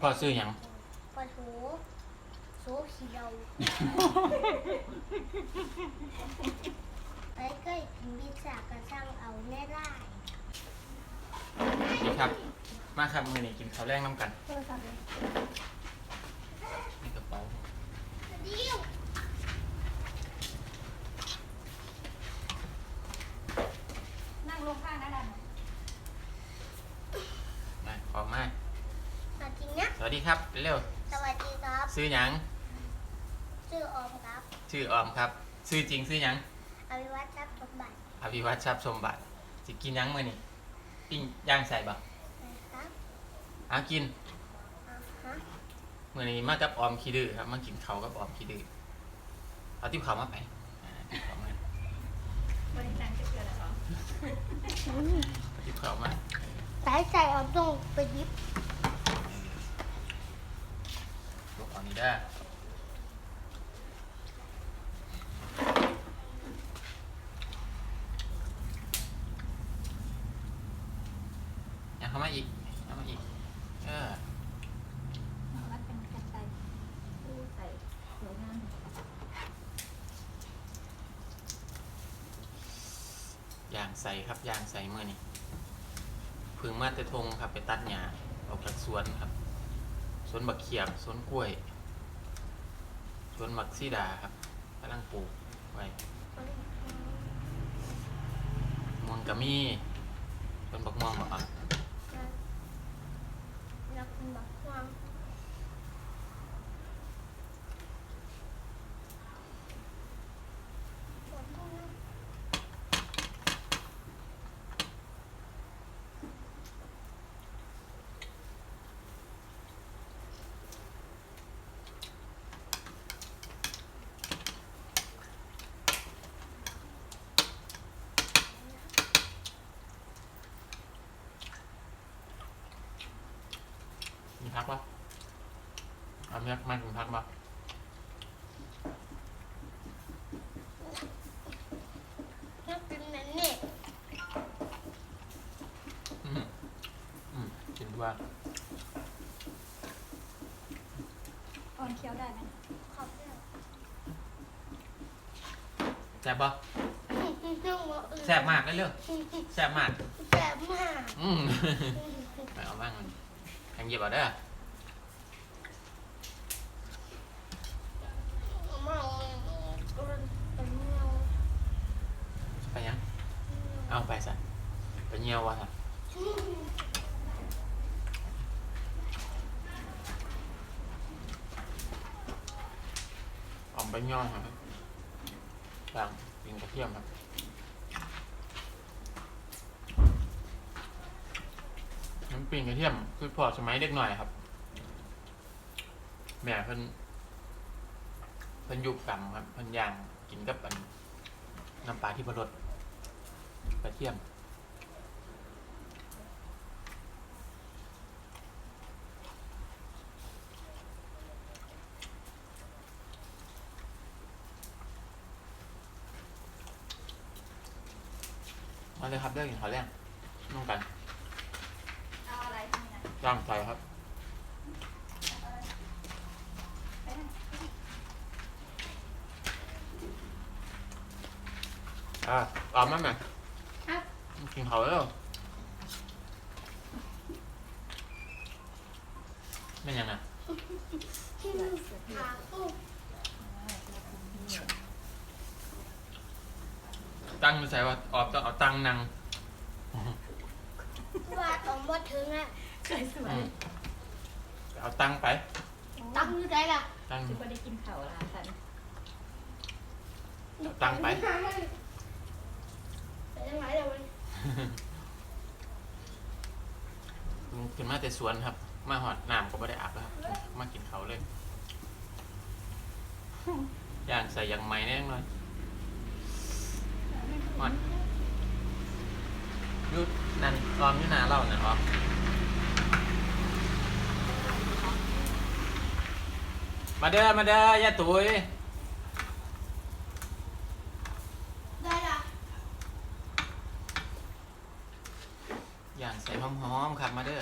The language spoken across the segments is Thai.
พ่อซื้อหยังปะโถโซเขียวไปใกล้กินพิซซ่ากระช่างเอาแน่ได้นี่ครับ มาครับมื้อนี้กินข้าวแรงน้ำกันโทรศัพท์เลยในกระเป๋า ดิว นั่งลงข้างนะดัน มาขอมา สวัสดีนะ สวัสดีครับ เร็วสวัสดีครับ ซื้อหยังชื่อออมครับ ชื่อออมครับซื้อจริงซื้อหยังอภิวัตทรัพย์สมบัติอภิวัตทรัพย์สมบัติสิกินหยังมื้อนี้ปิ้งย่างใส่บ่นะครับเอากินอ่าฮะมื้อนี้มากับออมขี้ดื้อครับมากินข้าวกับออมขี้ดื้อเอาติ๊บข้าวมาไปอ่าติ๊บข้าวมาบริการจะเกิดอะไรหรอเอาติ๊บข้าวมา สายใส่ออมต้องไปยิบ ลูก เอานี่ได้อเอาเข้ามาอีกเอามาอีก เออ วัดเป็นกันไกผู้ใส่สวยงามยางใส่ครับยางใส่เมื่อนี้เพึ่งมาแต่ทงครับไปตัดหญ้าออกจากสวนครับสวนบักเขียบสวนกล้วย สวนมักซีดาครับกำลังปลูกไว้ม่วงกะมีเป็นบักม่วงบ่อะแล้วคุณบอกควงม มีพักปะ เอาเมียกมันถึงพักปะน่าเป็นนั้นเนี่ยอืมอืมกินด้วยอ่อนเคี้ยวได้ไหมขอบคุณแซ่บปะต้องว่าเออแซ่บมากเลยเร็วแซ่บมากแซ่บมาก อืมไปเอาบ้างมันแข่งเหยียบเอาเด้อ เมาเป็นเมา ไปยัง เอาไปสัไปเยี่ยววะสัออกไปเยี่ยวครับต่างกินกระเทียมครับ น้ำปิ้งกระเที ยมคือพอสมัยเด็กหน่อยครับ แม่เพิ่นเพิ่นยุบกำครับเพิ่นย่างกินกับอันน้ำปลาที่พรสกระเทียมมาเลยครับเรื่องกินข้าแรงน้องกัน ที่นี่นะย่างใจครับ อ่าเอามาไหมครับ กินเขาวแล้วเป็นยังไงตั้งไม่ใช่ว่าออกต้องเอาตั้งนังว่าต้องมาถึงอะ สวยสวอืยมเอาตั้งไป ตั้งอยู่ไหนล่ะตั้งคือพอได้กินข้าวละสันเอาตั้งไป ไปยังไงเดี๋ยวมันขึ้นมาแต่สวนครับ มาหอดน้ำก็ไม่ได้อาบแล้วครับ มากินเขาวเลยย่างใส่อย่างไม้แน่นอนหอดอยุดนั่นออมอยุนาเล่านะออ มมาเด้อมาเด้อยาตุ๋ยได้ล่ะย่างใส่หอมๆครับมาเด้อ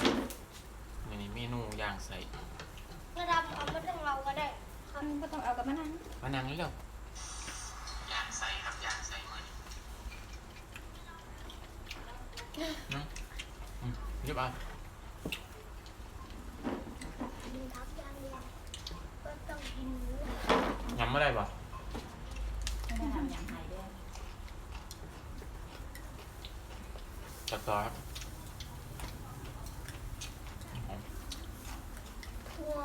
นี่นี่เมนูย่างย่างใส่ระดับเอามาถึงเราก็ได้อืมก็ต้องเอากับมะนาวมานั่งนี่เร็วย่างใส่ครับย่างใส่มือนี่นะอืมรีบเอา กินทับอย่างเดียวก็ต้องกินเนื้อ ยำไม่ได้ปะไม่ได้ทำอย่างหายด้วยตัดต่อครับทั่ว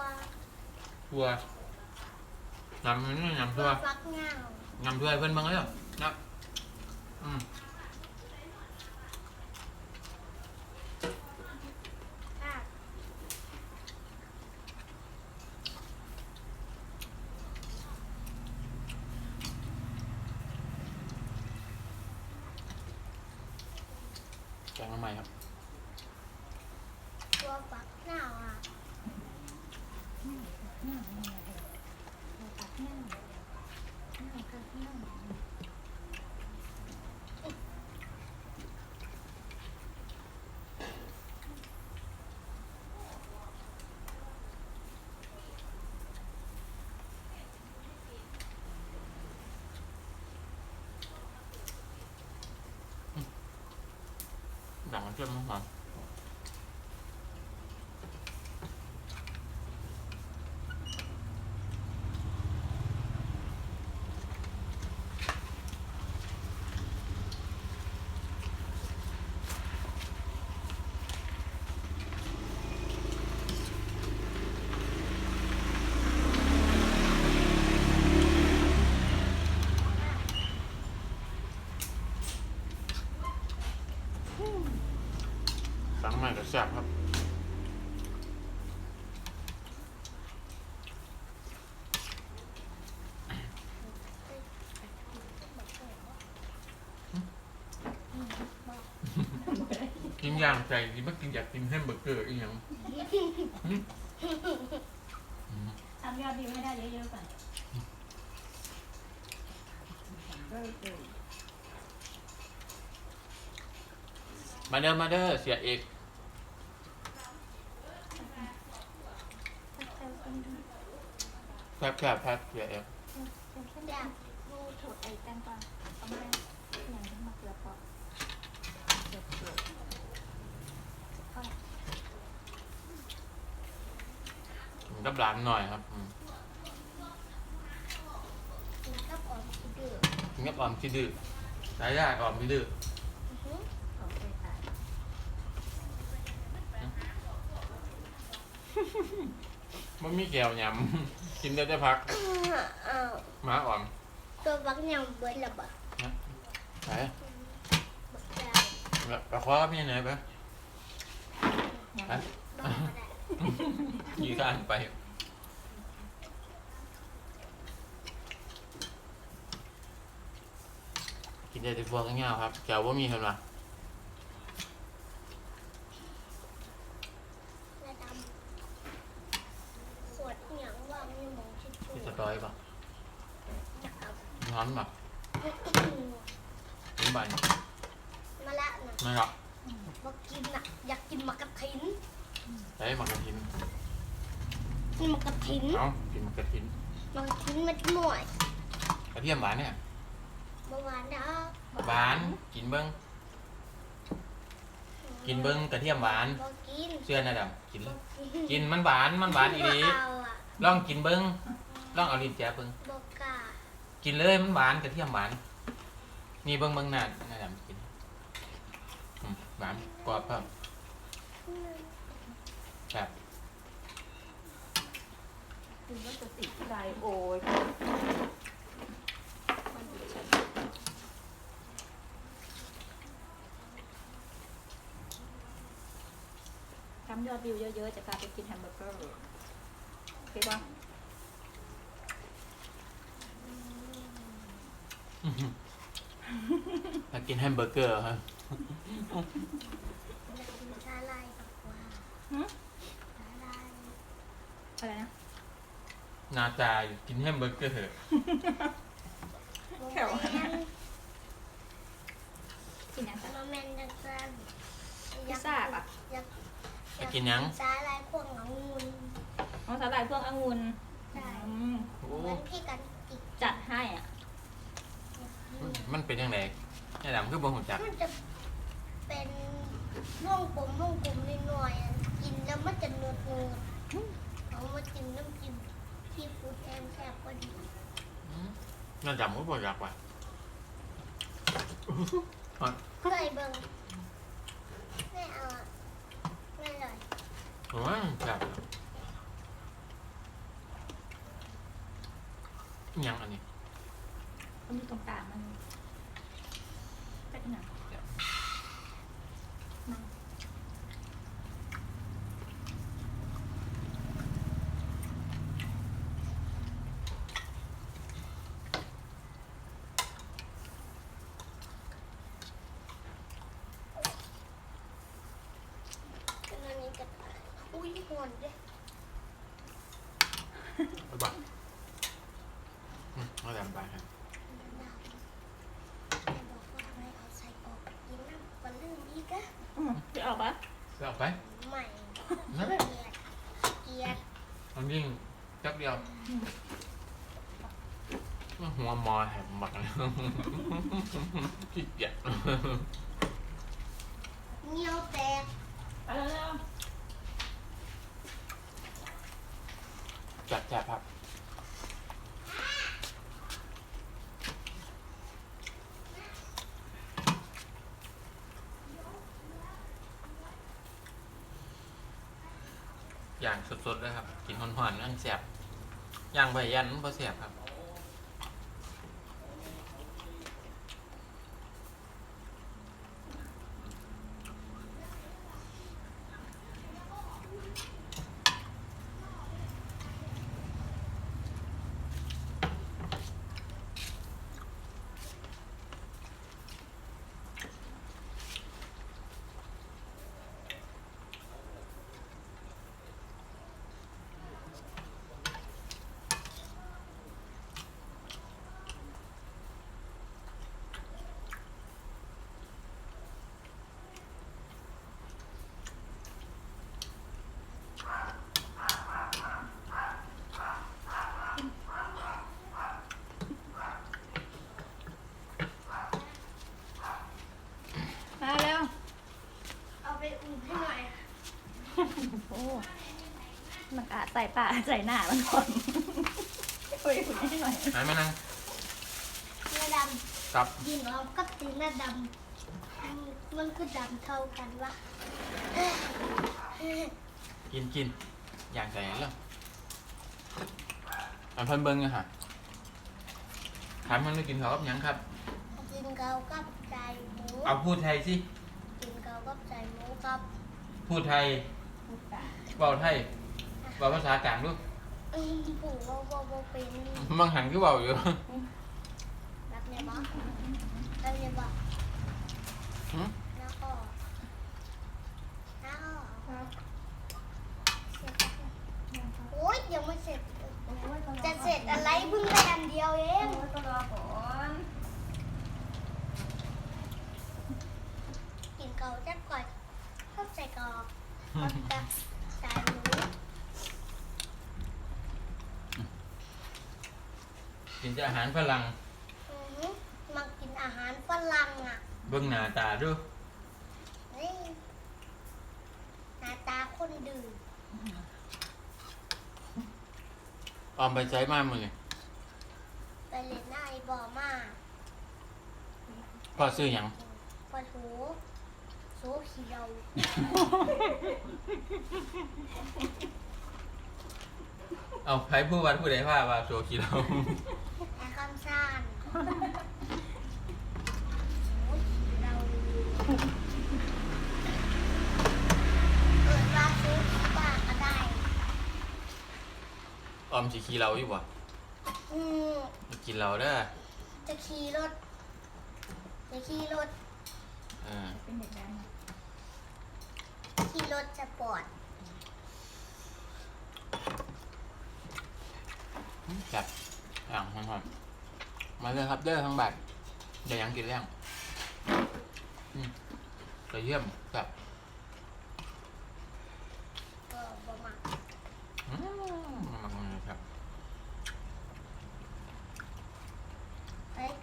ทัวยำนี่ยำทั่ทั่ววฟักเงายำทั่วให้เพื่อนบ้างเลยนะอืม ค่ะ แกงมาใหม่ครับ ทั่วฟักเงาอะ หน้าเนี่ยเออเราตัดหน้าหน้าก็หน้า ดังมันเชื่อมหอมสังใหม่กับแซ่บครับกินย่างใจกินไม่กินอยากกินแฮมเบอร์เกอร์อีกอย่างอืมทำยอดวิวให้ได้เยอะๆก่อนเออเออมาเด้อมาเด้อเสียเอก แคบแคบแคบเสียเอกอยากดูถูกไอ้แตงกวาเอามาอย่างนี้มาเกือพอเกือบเกือบกับร้านหน่อยครับอืมแล้วก็ออกกินดื้อกินกับออมที่ดื้อได้ได้ออมที่ดื้ออ มันมีแก้วยำ กินได้แต่พักอ้าวหมาอ่อมตัวฟักเงาเบิดละบ่นะไปบักดาวแล้วไปคว้าพี่ไหนไปไปบอกก็ได้ยีข้างไป กินได้แต่พวกง่ายๆครับแก้วว่ามีเห็นปะระดำขวดเหนียงว่างมีหมองชิดชู มีสตอยปะ จับ ร้อนปะกินบันมาละนะไม่หรอกบอกกินอะอยากกินหมักกระถินใช้หมักกระทินกินหมักกระถินเอ้ากินหมักกระทินหมักกระถินมันหน่วยกระเทียมหวานเนี่ยเมื่อวานนะหวานกินเบิ้งกินเบิ้งกระเทียมหวานบอกกินเชื่อนะดำกินบเลอยกกินกินมันหวานมันหวานอีหลีบ่เอาอะลองกินเบิ้งลองเอาลิ้นแจ๊บเบิ้งบอก กินเลยมันหวานกระเทียมหวาน นี่เบิ้งเบิ้งหน้าหน้าดำกินอืมหวานกรอบครับแบบคือว่าจะติดใจโอ้ยทำยอดวิวเยอะๆ จะพาไปกินแฮมเบอร์เกอร์โอเคป่ะ ถ้ากินแฮมเบอร์เกอร์ครับอยากกินชาลายกับว่าหืมชาลายอะไรนะหนาจาอยู่กินแฮมเบอร์เกอร์โมแถวแมนกินยังไงโมแมนจังซันพิซซ่าปะอยากอจะกินหยัง สาลายพวกองุ่นเอาสาหร่ายพวกองุ่นใช่อืมโอ้เหมือนพี่กันจิกจัดให้อะ มันเป็นยังไงแม่ดำคือบ่หูจักมันจะเป็นร่องผมร่องผมหน่อยๆอะกินแล้วมันจะเนืดเนืดเอามาจิ้มน้ำจิ้มที่ฟูดแอนแซ่บก็ดีแม่ดำก็บ่อยากว่ะเคยเบิ่งไม่เอาอะไม่อร่อยโอ้ยแบบอิหยังอันนี้ มันอยู่ตรงกลางมันเป็นหนังมัน เป็นอันนี้ก็ได้อุ้ยหอนเด้ ไปบ่อืมแม่ดำไปครับ แม่บอกว่าไม่เอาใส่ออกกินน้ำปลาลืมอีกอะ อืมจะออกปะ เสื้อออกไป ใหม่ นั่น เก แหละ ลียดเกลียด มันยิ่งจักเดียวมันหัวมอแหบหมักเลยขี้เกียจเงี้ยวแตกไปแล้วจัดจัดครับอย่างสดๆเลยครับกิน หอนนั่งเสบย่างใบยันมันพอเสบครับ มาแล้ว เอาไปอุ่นให้หน่อย โอ้มัน อาจใส่ปากใส่หน้ามันก่อนโอ้ยคุณให้หน่อยไหนมานั่งเนื้อดครับำยิงออกกับสีหน้าดำอืมมันคือดำเท่ากันวะกินกินอย่างใส่แล้วอันเพิ่นเบิ้งอะฮะถามมันไม่กินข้าวกับหยังครับ กินเกากับใจหมูเอาพูดไทยสิกินเกากับใจหมูกับพูดไทยพูดปากเบาไทย เบาภาษากลางดูอืมผูว่าว่าว่าเป็นบางหันก็เบาอยู่รับเนี่ยบอรับเนี่ยบอหืมแล้วก็แล้วก็ครับเสร็จแล้วโอ๊ยยังไม่เสร็จเลยโอ้ยก็อจะเสร็จอะไรเพิ่งได้อันเดียวเอโอ้งยก็รอก่อนกินเกาจัดก่อนชอบใส่กรอกกับกับใส่หมู กินแต่อาหารฝรั่งอือหือมากินอาหารฝรั่งอะเบิ้งหน้าตาดูนี่หน้าตาคนดื่มออมไปใช้มามือไปเล่นหน้าไอ้บอมาพ่อซื้อหยังปะโถโซเขียวเอาใครผู้วัดผู้ใดว่าว่าโซคีเรา ไอ้คำซ่านโอ้ยเราเกิดว่าซื้อป้าก็ได้ ออมสิขี่เราอยู่บ่อืมมากินเราเด้อจะขี่รถ จะขี่รถเออเป็นเด็กแดงขี่รถสปอร์ตจับอ่างหอมๆ มาเลยครับเด้อทั้งบัตรอย่ายังกินแล้วจะเยี่ยมแบบก็บ่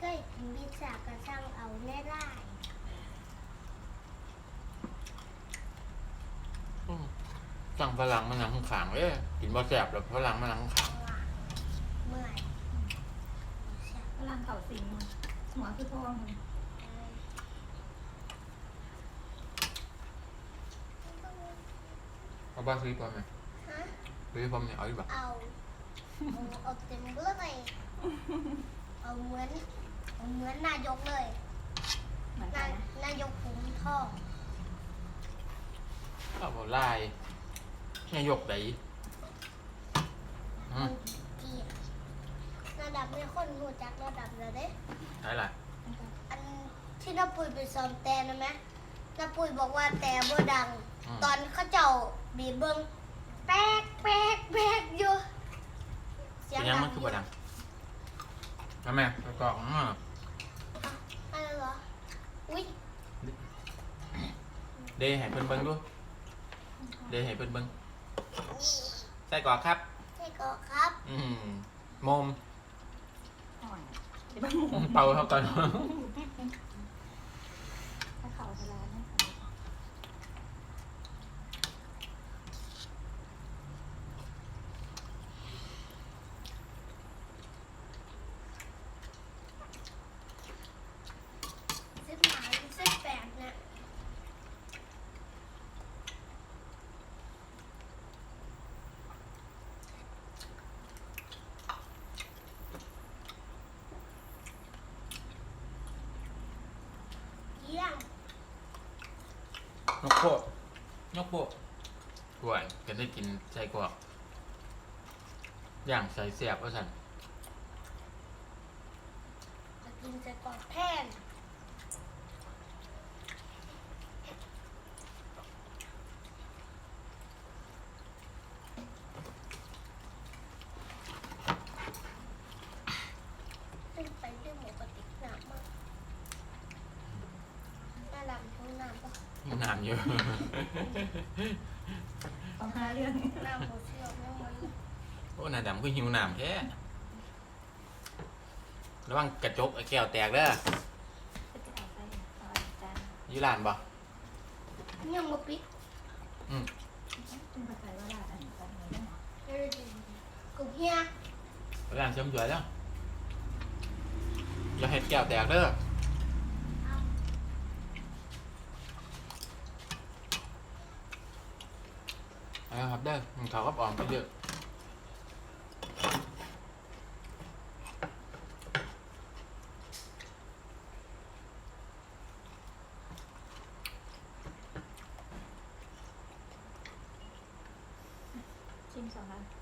กลยบินพิซซ่ากระช่างเอาแน่ได้อืมสั่งฝรั่งมันนั่งขังเอ้ยกินบะแสบแล้วฝรั่งมันนั่งข้ง คือทองมันๆเอาบ้าซื้อพร้อมไหมฮะ ซื้อพร้อมเนี่ยเอาอีกบ่เอาเอาเอาเต็มเบื่อเลยเอาเหมือนเอาเหมือนนายกเลย เหมือนกันานยนะนายกผมทองเอาบ่ลายนายกไดอืมเกียร์ระดับไม่คนหูจักระดับเลยเด้ใช่ล่ะอัน ที่น้าปุยไปซ้อมแต่นะไหมน้าปุยบอกว่าแต่บ่ดัง อืม ตอนเขาเจ้าบีบเบิงแป๊กแป๊กแป๊กอยู่เสียเป็งนยังดังมันคืออบ่ยู่ดังเอาแม่ไปกรอกอืมอะไรเหรออุ้ยเดให้เพิ่นเบิ่งดูเดให้เพิ่นเบิ่งใส่กรอกครับ ใช่ก็ครับอืมโมมอ่อนเดี๋ยวมันหมูเป่าเท่ากัน ถ้าเข่าทลายนะ เส้นหมาหรือเส้นแปดเนี่ยเยี่ยม นกโปะนกโปกกวนก็ได้กินไส้กรอกย่างใส่เสียบว่าสัน จะกินใส่กรอกแทนขึ้นไปด้วยหมูกระติกน้ำมากน่ารักท้องน้ำปะ มีน้ำเยอะเอาห้าเรื่องน้ำหมดเชี่ยวน้ำมันโอ้หน้าดำก็หิวน้ำแท้ระวังกระจกไอ้แก้วแตกเด้อก็จะเอาไปเอาจานอยี่ร้านบ่ยังมาปิดอืมเป็นภาษาว่าลาอันนี้กันเลยนะเออดีกูเฮียร้านเชื่อมสวยแล้วอย่าเห็ดแก้วแตกเด้อ เอาครับเด้อมันเขาก็ออมไปเยอะชิมสองอัน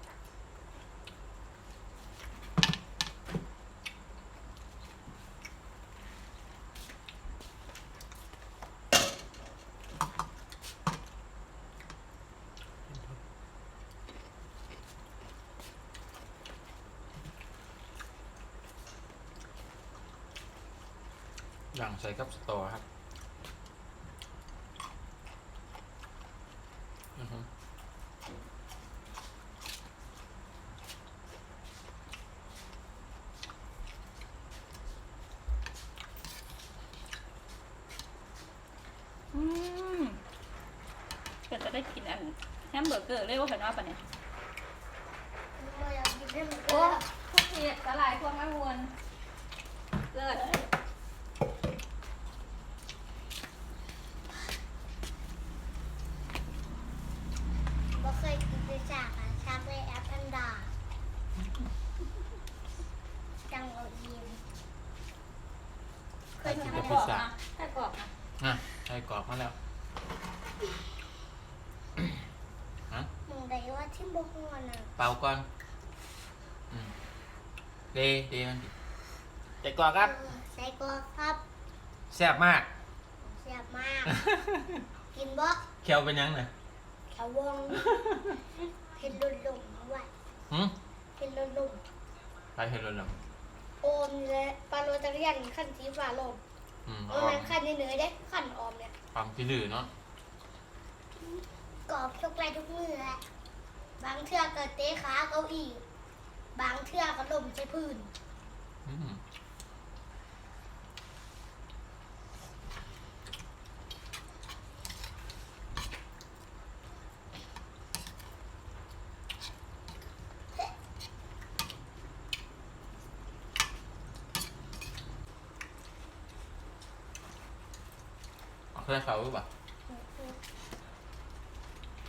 อย่างใส่กับสตอครับอือฮึอืมเกิดจะได้กินอันแฮมเบอร์เกอร์เรียกว่าเป็นว่าปะเนี่ยเราอยากกินให้มันโอ้พวกนี้สลายพวกแม่วนเลิศ บ่เคยกินไปจากอะชากเลยแอปแพนด้าจังเอาเอียมเคย ให้ ทำ กรอบนะให้กรอบนะ อะใส่กรอบมาแล้วฮะ มองได้ ว่าที่บ่ฮ้อนน่ะเป่าก่อนอืมเดเดมันดิใส่กรอบครับเออใส่กรอกครับแซ่บมาก แซ่บมาก กินบ่เคี้ยวเป็นยังไงแถววงเห็นลุ่มๆเอาไว้หืมเห็นลุ่มไปเห็นรถแล้วๆโอมและปลาโรจักรยานขั้นสีฟ้าลมอืมโอมนั้นขั้นเหนื่อยๆเด้ขั้นออมเนี่ยความที่ดื้อเนาะกรอบทุกไรทุกมือแหละ บางเทื่อกิดเตะขาเก้าอี้บางเทื่อก็ล้มใช้พื้น อืมเาเพื่อนเขาหรือเปล่า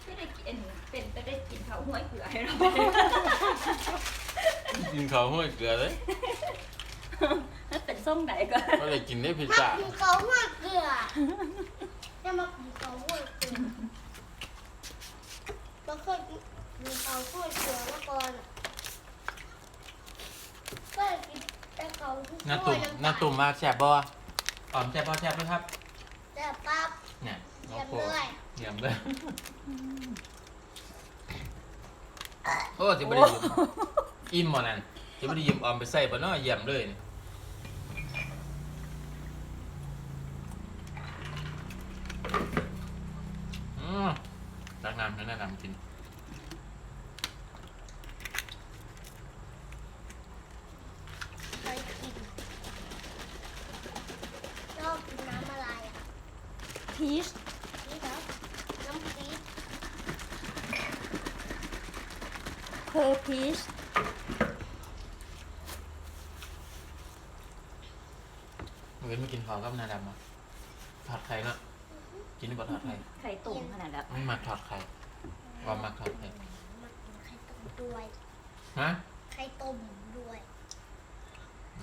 ไม่ได้กินนะ เป็นไปได้กินเขาห้วยเกลือให้เรากินเขาห้วยเกลือเลยมันเป็นส้มไหนก็ก็เลยกินได้พิซมาซ่ากินเขาหัวเกลือจะมากินเขาหัวเกลือเราเคยกินเขาหัวเกลือมาก่อนอะเคยกินแต่เขาหัวหน้าตุ่มหน้าตุ่มมาแซ่บบ่ออมแซ่บบ่แซ่บไหมครับ แต่ปั๊บเนี่ยเยี่ยมโอ้เลยเยี่ยมเลย โอ้สิบ่ได้ยืมอิ่มบ่นั่นสิบ่ได้ยืมออมไปใส่บ่เนาะเยี่ยมเลยนี่อืมตักน้ำให้แนะนำกิน เคยกินชอบกินน้ำอะไรอะ พีช นี่ครับน้ำพริก เพอร์พีช มื้อนี้มากินข้าวกับนาดำอะ ทอดไข่เนาะกินได้บ่ทอดไข่ไข่ตุ่มขนาดแบบไม่มักทอดไข่ว่ามักทอดไข่มากินไข่ต้มด้วย ฮะไข่ต้มด้วย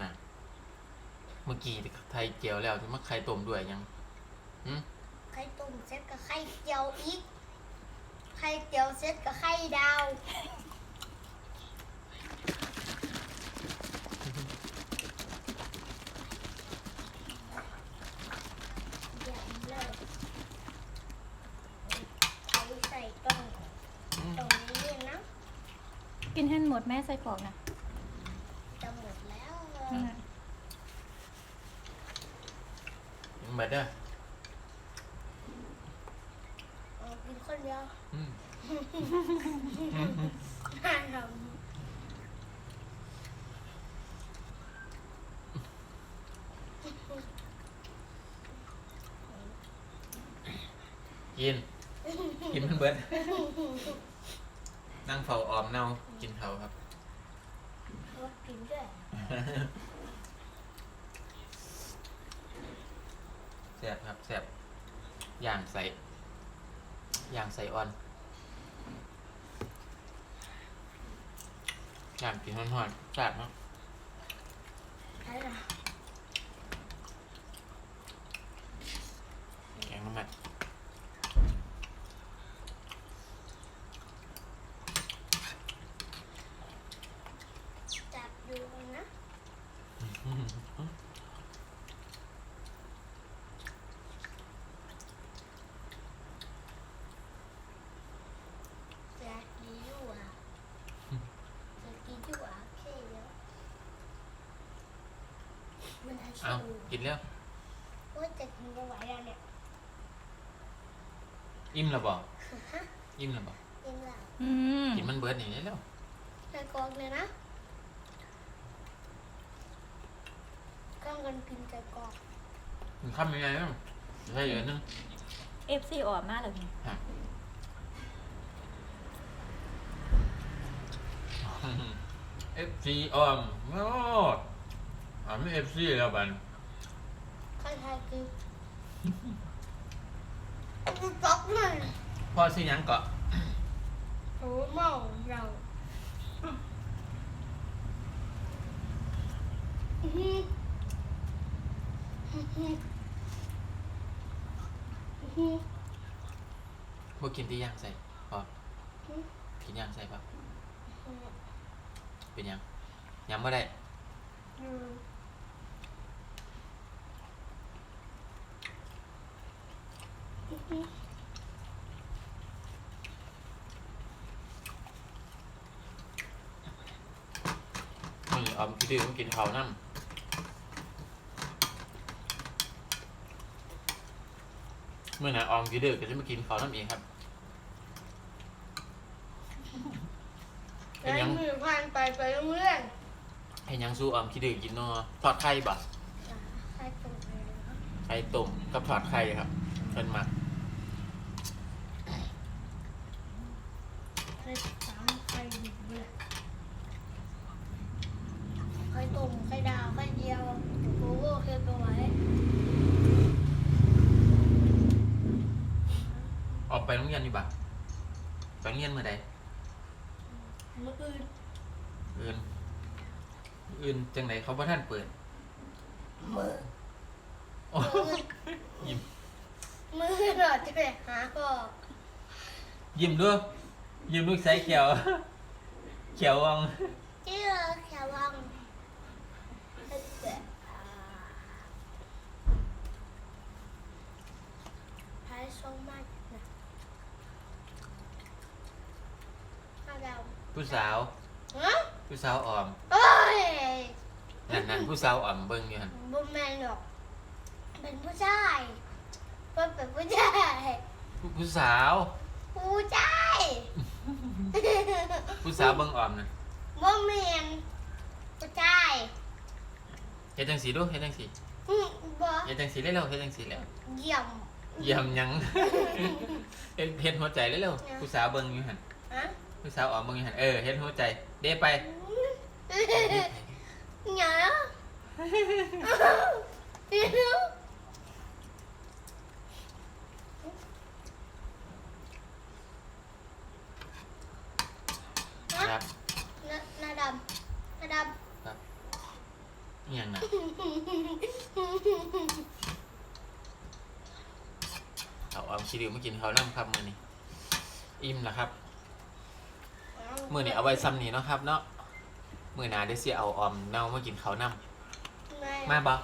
นะเมื่อกี้ไทยเจียวแล้วที่มาไข่ต้มด้วยยังหืมไข่ต้มเสร็จกับไข่เจียวอีก ไข่เจียวเสร็จกับไข่ดาวเยี่ยมเลยใส่ใส่ตรงตรงนี้เนี่ยนะ กินให้ห มดแม่ใส่กรอกนะจะหมดแล้วอืมยังไม่ได้อเอากินคนเดียวอืมน่าทกิน กินมันเบิด นั่งเฝ้าออมเน่ากินเขาครับำเอากินด้วยแซ่บครับแซ่บย่างใส่ย่างใส่ออนย่างกินหอนๆแซ่บเนาะใช่ละแกงน้ำมัน จับดูนะ จะกินอยู่อะจะกินอยู่อะแค่เดียวมันอา ชีเอาพกินแล้ว ว่าจะกินไม่ไหวแล้วเนี่ยอิ่มแล้วบ่ฮะอิ่มแล้วบ่กินแล้วอืมกินมันเบิดอย่างนี้แล้วใส่กรอกเลยนะกำลังกินใส่กรอกมันข้ามยังไงเนาะใช่เยอะนึงเอฟซีออกมาเลยนี่เอฟซีออมโอ้อ อมไม่เอฟซีแล้วบันใครใครกินกูจ๊อกหน่อยพ่อซื้อหยังเกาะโอ้เมาเราอื้อหืออื้อหืออื้อหือ บ่กินที่ย่างใส่พ่อกินย่างใส่ปะเป็นหยังยังไม่ได้อืมอื้อหือ นี่ออมคิดดื้อมันกินข้าวน้ำเมื่อไหร่ออมคิดดื้อก็จะมากินข้าวน้ำเองครับเป็นหยังใช้มือผ่านไปไปโรงเรียนให้หยังสู้ออมคิดดื้อกินเนาะทอดไข่บ่ใช้ตรงไหนนะไข่ต้มกับทอดไข่ครับเป็นมา ใช้สามไข่ดิบเลยไข่ต้มไข่ดาวไข่เดียวโกโก้เคยไปไว้ ไปโรงเรียนอยู่บ่ไปโรงเรียนเมื่อใด มืออื่น อื่นอื่น จังไหนเขาบ่ท่านเปิดมือโอ้มือยิ้มมือเราจะไปหาพ่อยิ้มด้วยยิ้มด้วยใส่เขียวเขียววังเจ้าแค่วังพายทรงมากนะมาดาวผู้สาวฮะผู้สาวอ่อมโอ้ย นั่นนั่นผู้สาวอ่อมเบิ่งอยู่หั่นบุแมนหรอก เป็นผู้ชายเพิ่นเป็นผู้ชายผู้ผู้สาว ผู้ชายผู้สาวเบิ่งอ่อมน่ะบุแมนผู้ชายเฮ็ดจังสีดูเฮ็ดจังสีอืมบ่เฮ็ดจังสีเร็วๆเฮ็ดจังสีแล้วเยี่ยมเยี่ยมหยัง เฮ็ดเฮ็ดหัวใจเร็วๆผู้สาวเบิ่งอยู่หั่นฮะผู้สาวอ่อมเบิ่งอยู่หั่นเออเฮ็ดหัวใจ เด้ไปหยัง เดี๋ยวครับนานาดำนาดอีหยังน่ะำเอาอ่อมขี้ดิวมากินข้าวนํครับมื้อนี้อิ่มแล้วครับ มื้อนี้เอาไว้ซ้ำนี้เนาะครับเนาะ มื้อหน้าเดี๋ยวสิเอาอ่อมเน่ามากินข้าวนํมาบ่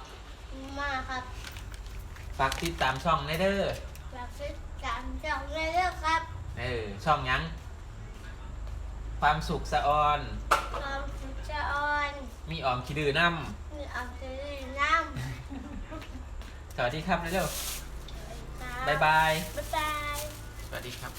มาครับฝากติดตามช่องได้เด้ออยากซื้อจานจองเลยเด้อครับเออช่องหยัง ความสุขสะออน ความสุขจะอ่อนมีอ่อมขี้ดื้อน้มีอ่างซื้อน้ำำสวัสดีครับเร็วครับๆบ๊ายบาย บ๊ายบาย สวัสดีครับ